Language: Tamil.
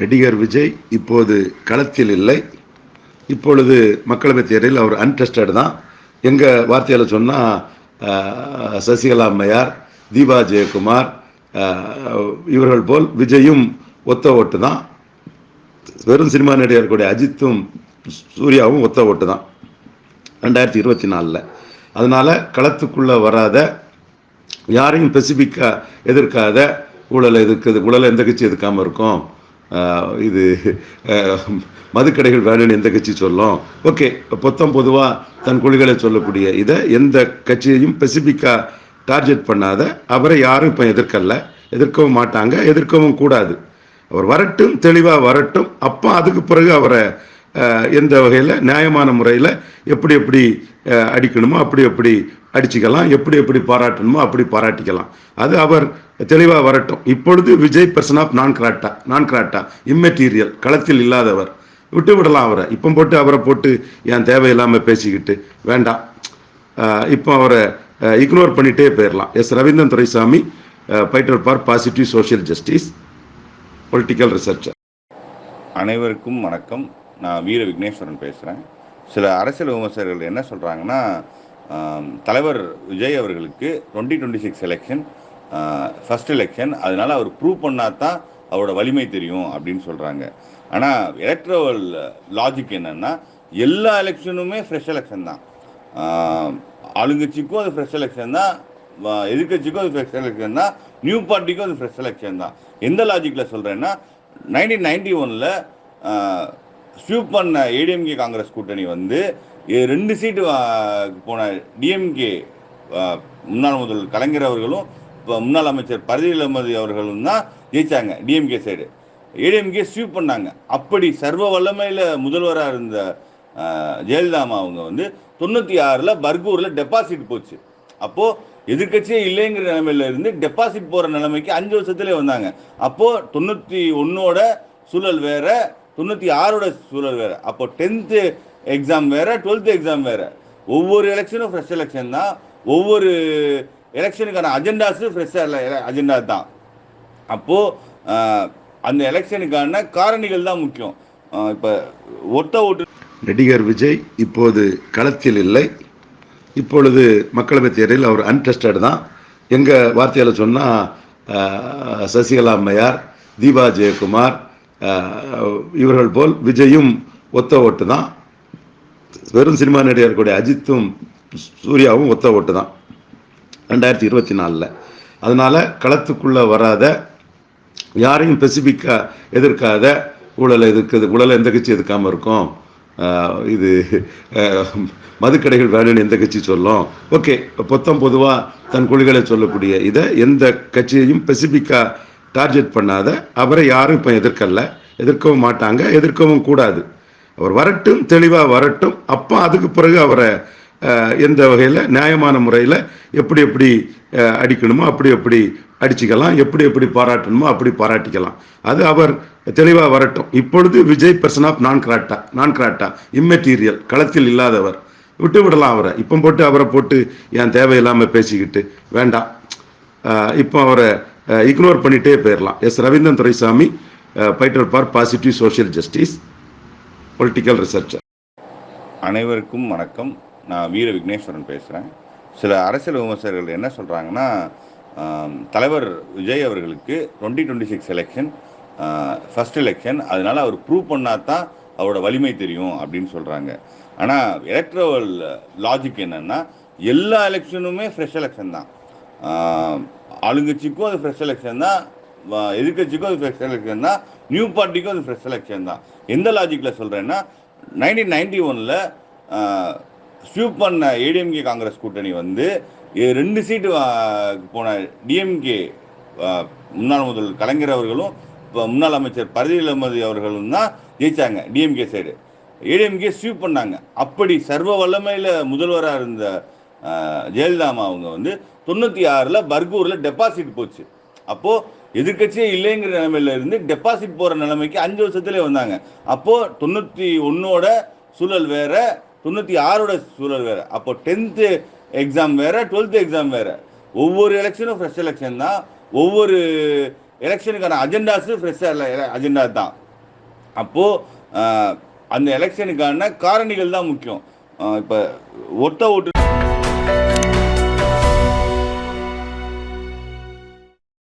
நடிகர் விஜய் இப்போது களத்தில் இல்லை. இப்பொழுது மக்களவை தேர்தலில் அவர் அன்டெஸ்டட் தான். எங்கள் வார்த்தையில் சொன்னால் சசிகலா அம்மையார் தீபா ஜெயக்குமார் இவர்கள் போல் விஜயும் ஒத்த ஓட்டு தான். வெறும் சினிமா நடிகர் கூடிய அஜித்தும் சூர்யாவும் ஒத்த ஓட்டு தான். ரெண்டாயிரத்தி இருபத்தி நாலில். அதனால் களத்துக்குள்ளே வராத யாரையும் ஸ்பெசிஃபிக்காக எதிர்க்காத ஊழலை எதிர்க்குது ஊழலை எந்த கட்சி எதிர்க்காமல் இருக்கும். இது மதுக்கடைகள் வேணும்னு எந்த கட்சி சொல்லும்? ஓகே பொத்தம் பொதுவாக தன் கொள்கைகளை சொல்லக்கூடிய இதை எந்த கட்சியையும் ஸ்பெசிஃபிக்காக டார்கெட் பண்ணாத அவரை யாரும் இப்போ எதிர்க்கல. எதிர்க்கவும் மாட்டாங்க எதிர்க்கவும் கூடாது. அவர் வரட்டும் தெளிவாக வரட்டும். அப்போ அதுக்கு பிறகு அவரை எந்த வகையில் நியாயமான முறையில் எப்படி எப்படி அடிக்கணுமோ அப்படி எப்படி அடிச்சுக்கலாம் எப்படி எப்படி பாராட்டணுமோ அப்படி பாராட்டிக்கலாம். அது அவர் தெளிவாக வரட்டும். இப்பொழுது விஜய் பர்சன் ஆஃப் நான் கிராட்டா நான் கிராட்டா இம்மெட்டீரியல் களத்தில் இல்லாதவர். விட்டு விடலாம் அவரை. இப்போ போட்டு அவரை போட்டு ஏன் தேவையில்லாமல் பேசிக்கிட்டு வேண்டாம். இப்போ அவரை இக்னோர் பண்ணிட்டே போயிடலாம் S. Ravindran Duraisamy fighter for positive social justice political researcher அனைவருக்கும் வணக்கம். நான் வீர விக்னேஸ்வரன் பேசுகிறேன் சில அரசியல் விமர்சகர்கள் என்ன சொல்கிறாங்கன்னா தலைவர் விஜய் அவர்களுக்கு twenty twenty six election first election அதனால அவர் ப்ரூவ் பண்ணால் தான் அவரோட வலிமை தெரியும் அப்படின்னு சொல்கிறாங்க ஆனால் எலக்ட்ரல் லாஜிக் என்னன்னா எல்லா எலெக்ஷனுமே ஃப்ரெஷ் எலெக்ஷன் தான். ஆளுங்கட்சிக்கும் அது ஃப்ரெஷ் எலெக்ஷன் தான் எதிர்கட்சிக்கும் அது ஃப்ரெஷ் எலெக்ஷன் தான் நியூ பார்ட்டிக்கும் அது ஃப்ரெஷ் எலெக்ஷன் தான். எந்த லாஜிக்கில் சொல்கிறேன்னா நைன்டீன் நைன்டி ஒனில் ஸ்வீப் பண்ண ஏடிஎம்கே காங்கிரஸ் கூட்டணி வந்து ரெண்டு சீட்டு போன டிஎம்கே முன்னாள் முதல்வர் கலைஞர் அவர்களும் முன்னாள் அமைச்சர் பரதிலமதி அவர்களும் தான் ஜெயிச்சாங்க டிஎம்கே சைடு ஏடிஎம்கே ஸ்வீப் பண்ணாங்க. அப்படி சர்வ வல்லமையில் முதல்வராக இருந்த ஜெயலலிதாமா அவங்க வந்து தொண்ணூற்றி ஆறில் பர்கூரில் டெபாசிட் போச்சு. அப்போது எதிர்க்கட்சியே இல்லைங்கிற நிலைமையில இருந்து டெபாசிட் போகிற நிலைமைக்கு அஞ்சு வருஷத்துலேயே வந்தாங்க. அப்போது தொண்ணூற்றி ஒன்றோட சூழல் வேற தொண்ணூற்றி ஆறோட சூழல் வேறு. அப்போ டென்த்து எக்ஸாம் வேறு டுவெல்த்து எக்ஸாம் வேறு. ஒவ்வொரு எலெக்ஷனும் ஃப்ரெஷ் எலெக்ஷன் தான். ஒவ்வொரு எலெக்ஷனுக்கான அஜெண்டாஸும் ஃப்ரெஷ்ஷாக அஜெண்டா தான். அப்போது அந்த எலெக்ஷனுக்கான காரணிகள் தான் முக்கியம். இப்போ ஒத்த ஓட்டு நடிகர் விஜய் இப்போது களத்தில் இல்லை. இப்பொழுது மக்களவைத் தேர்தலில் அவர் அன்டெஸ்டட் தான். எங்கள் வார்த்தையில் சொன்னால் சசிகலா அம்மையார் தீபா ஜெயக்குமார் இவர்கள் போல் விஜயும் ஒத்த ஓட்டு தான். வெறும் சினிமா நடிகர் கூடிய அஜித்தும் சூர்யாவும் ஒத்த ஓட்டு தான். ரெண்டாயிரத்தி இருபத்தி நாலில். அதனால் களத்துக்குள்ளே வராத யாரையும் ஸ்பெசிஃபிக்காக எதிர்க்காத ஊழலை எதிர்க்கிறது ஊழலை எந்த கட்சி எதிர்க்காமல் இருக்கும் இது மதுக்கடைகள் வேணும்னு எந்த கட்சி சொல்லும். ஓகே பொத்தம் பொதுவாக தன் கொள்கைகளை சொல்லக்கூடிய இதை எந்த கட்சியையும் ஸ்பெசிஃபிக்காக டார்கெட் பண்ணாத அவரை யாரும் இப்போ எதிர்க்கல. எதிர்க்கவும் மாட்டாங்க எதிர்க்கவும் கூடாது. அவர் வரட்டும் தெளிவாக வரட்டும். அப்போ அதுக்கு பிறகு அவரை எந்த வகையில் நியாயமான முறையில் எப்படி எப்படி அடிக்கணுமோ அப்படி எப்படி அடிச்சுக்கலாம். எப்படி எப்படி பாராட்டணுமோ அப்படி பாராட்டிக்கலாம். அது அவர் தெளிவாக வரட்டும். இப்பொழுது விஜய் பர்சன் ஆஃப் நான் கிராட்டா நான் கிராட்டா இம்மெட்டீரியல் களத்தில் இல்லாதவர். விட்டு விடலாம் அவரை. இப்போ போட்டு அவரை போட்டு ஏன் தேவையில்லாமல் பேசிக்கிட்டு வேண்டாம். இப்போ அவரை இக்னோர் பண்ணிட்டே போயிடலாம் S Ravindran Duraisamy fighter for positive social justice political researcher அனைவருக்கும் வணக்கம். நான் வீர விக்னேஸ்வரன் பேசுகிறேன் சில அரசியல் விமர்சகர்கள் என்ன சொல்கிறாங்கன்னா தலைவர் விஜய் அவர்களுக்கு twenty twenty six election first election அதனால் அவர் ப்ரூவ் பண்ணால் தான் அவரோட வலிமை தெரியும் அப்படின்னு சொல்கிறாங்க ஆனால் எலக்ட்ரல் லாஜிக் என்னென்னா எல்லா எலெக்ஷனுமே ஃப்ரெஷ் எலெக்ஷன் தான். ஆளுங்கட்சிக்கும் அது ஃப்ரெஷ் எலெக்ஷன் தான். எதிர்கட்சிக்கும் அது ஃப்ரெஷ் எலெக்ஷன் தான். நியூ பார்ட்டிக்கும் அது ஃப்ரெஷ் எலெக்ஷன் தான். எந்த லாஜிக்கில் சொல்கிறேன்னா நைன்டீன் நைன்டி ஒனில் ஸ்வீப் பண்ண ஏடிஎம்கே காங்கிரஸ் கூட்டணி வந்து ரெண்டு சீட்டு போன டிஎம்கே முன்னாள் முதல் கலைஞர் அவர்களும் இப்போ முன்னாள் அமைச்சர் பரதில் அகமது அவர்களும் தான் ஜெயித்தாங்க டிஎம்கே சைடு ஏடிஎம்கே ஸ்வீப் பண்ணாங்க. அப்படி சர்வ வல்லமையில் முதல்வராக இருந்த ஜெயலலிதாமா ஜெயலலிதா அவங்க வந்து தொண்ணூற்றி ஆறில் பர்கூரில் டெபாசிட் போச்சு. அப்போது எதிர்க்கட்சியே இல்லைங்கிற நிலைமையில இருந்து டெபாசிட் போகிற நிலைமைக்கு அஞ்சு வருஷத்துலேயே வந்தாங்க. அப்போது தொண்ணூற்றி ஒன்னோட சூழல் வேற தொண்ணூற்றி ஆறோட சூழல் வேற. அப்போ டென்த்து எக்ஸாம் வேற டுவெல்த்து எக்ஸாம் வேற. ஒவ்வொரு எலெக்ஷனும் ஃப்ரெஷ் எலெக்ஷன் தான். ஒவ்வொரு எலெக்ஷனுக்கான அஜெண்டாஸும் ஃப்ரெஷ்ஷாக அஜெண்டா தான். அப்போது அந்த எலெக்ஷனுக்கான காரணிகள் தான் முக்கியம். இப்போ ஒத்த ஓட்டு